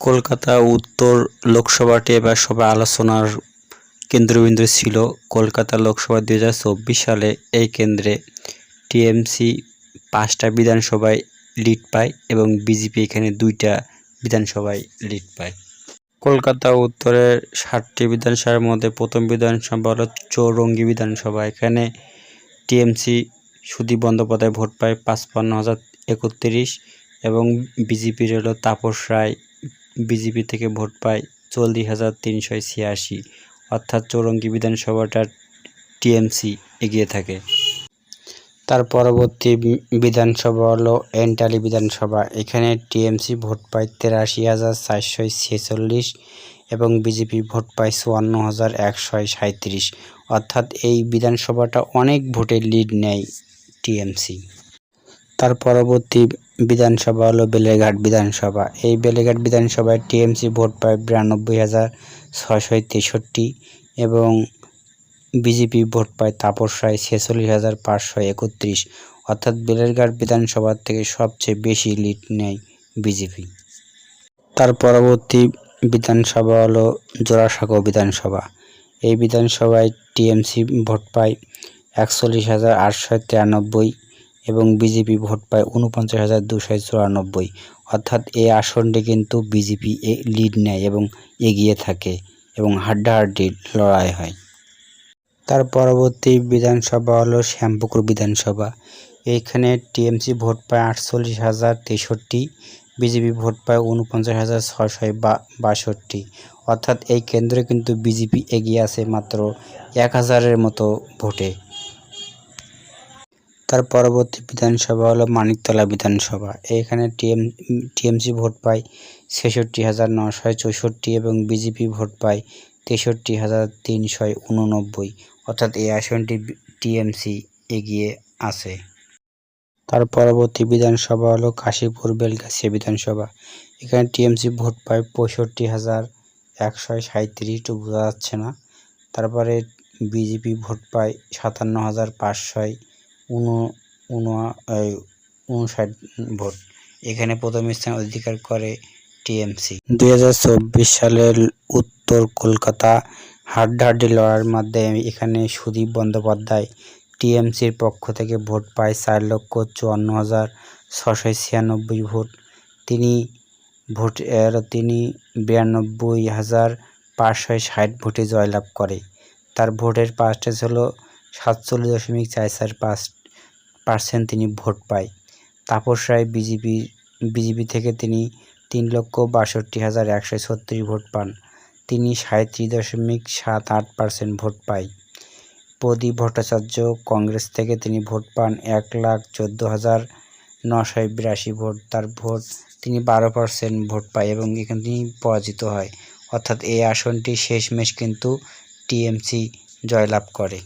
কলকাতা, উত্তর লোকসভাটি এবার সবাই আলোচনার কেন্দ্রবিন্দু ছিল। কলকাতা লোকসভা দুই হাজার চব্বিশ সালে এই কেন্দ্রে টিএমসি পাঁচটা বিধানসভায় লিড পায় এবং বিজেপি এখানে দুইটা বিধানসভায় লিড পায়। কলকাতা উত্তরের ষাটটি বিধানসভার মধ্যে প্রথম বিধানসভা হলো চৌরঙ্গি বিধানসভা। এখানে টিএমসি সুদীপ বন্দ্যোপাধ্যায় ভোট পায় পাঁচপান্ন হাজার একত্রিশ এবং বিজেপির হলো তাপস রায় বিজেপি থেকে ভোট পায় চল্লিশ হাজার তিনশো ছিয়াশি, অর্থাৎ চৌরঙ্গি বিধানসভাটা টিএমসি এগিয়ে থাকে। তার পরবর্তী বিধানসভা হলো এন্টালি বিধানসভা। এখানে টিএমসি ভোট পায় তেরাশি হাজার চারশো ছেচল্লিশ এবং বিজেপি ভোট পায় চুয়ান্ন হাজার একশো সাঁত্রিশ অর্থাৎ এই বিধানসভাটা অনেক ভোটের লিড নেয় টিএমসি। তার পরবর্তী বিধানসভা হলো বেলেঘাট বিধানসভা। এই বেলেঘাট বিধানসভায় টিএমসি ভোট পায় বিরানব্বই হাজার ছয়শো তেষট্টি এবং বিজেপি ভোট পায় তাপস রায় ছেচল্লিশ হাজার পাঁচশো একত্রিশ। অর্থাৎ বেলেঘাট বিধানসভা থেকে সবচেয়ে বেশি লিড নেয় বিজেপি। তার পরবর্তী বিধানসভা হলো জোড়াসাঁকো বিধানসভা। এই বিধানসভায় টিএমসি ভোট পায় একচল্লিশ হাজার আটশো তিরানব্বই এবং বিজেপি ভোট পায় উনপঞ্চাশ হাজার দুশো চুরানব্বই। অর্থাৎ এই আসনটি কিন্তু বিজেপি লিড নেয় এবং এগিয়ে থাকে এবং হাড্ডাহাড্ডি লড়াই হয়। তার পরবর্তী বিধানসভা হলো শ্যামপুকুর বিধানসভা। এইখানে টিএমসি ভোট পায় আটচল্লিশ হাজার তেষট্টি, বিজেপি ভোট পায় উনপঞ্চাশ হাজার ছশো বাষট্টি। অর্থাৎ এই কেন্দ্রে কিন্তু বিজেপি এগিয়ে আছে মাত্র এক হাজারের মতো ভোটে। তার পরবর্তী বিধানসভা হলো মানিকতলা বিধানসভা। এখানে টিএম, টিএমসি ভোট পায় ছেষট্টি হাজার নশো চৌষট্টি এবং বিজেপি ভোট পায় তেষট্টি হাজার তিনশো উননব্বই। অর্থাৎ এই আসনটি টিএমসি এগিয়ে আছে। তার পরবর্তী বিধানসভা হলো কাশীপুর বেলগাছিয়া বিধানসভা। এখানে টিএমসি ভোট পায় পঁয়ষট্টি হাজার একশো সাঁত্রিশ বোঝা যাচ্ছে না। তারপরে বিজেপি ভোট পায় সাতান্ন হাজার পাঁচশো উন উনষাট ভোট। এখানে প্রথম স্থান অধিকার করে টিএমসি। দুই হাজার চব্বিশ সালের উত্তর কলকাতা হাড্ডাহাড্ডি লড়ার মাধ্যমে এখানে সুদীপ বন্দ্যোপাধ্যায় টিএমসির পক্ষ থেকে ভোট পায় চার লক্ষ চুয়ান্ন হাজার ছশো ছিয়ানব্বই ভোট। তিনি ভোট তিনি বিরানব্বই হাজার পাঁচশো ষাট ভোটে জয়লাভ করে। তার ভোটের পার্সেন্টেজ হলো সাতচল্লিশ দশমিক চার চার পাঁচ পার্সেন্ট তিনি ভোট পায়। তাপস রায় বিজেপি বিজেপি থেকে তিনি তিন লক্ষ বাষট্টি হাজার একশো ছত্রিশ ভোট পান। তিনি সাঁত্রিশ দশমিক সাত আট পার্সেন্ট ভোট পায়। প্রদীপ ভট্টাচার্য কংগ্রেস থেকে তিনি ভোট পান এক লাখ চোদ্দ হাজার নশো বিরাশি ভোট। তার ভোট তিনি বারো পার্সেন্ট ভোট পায় এবং এখানে তিনি পরাজিত হয়। অর্থাৎ এই আসনটি শেষমেশ কিন্তু টিএমসি জয়লাভ করে।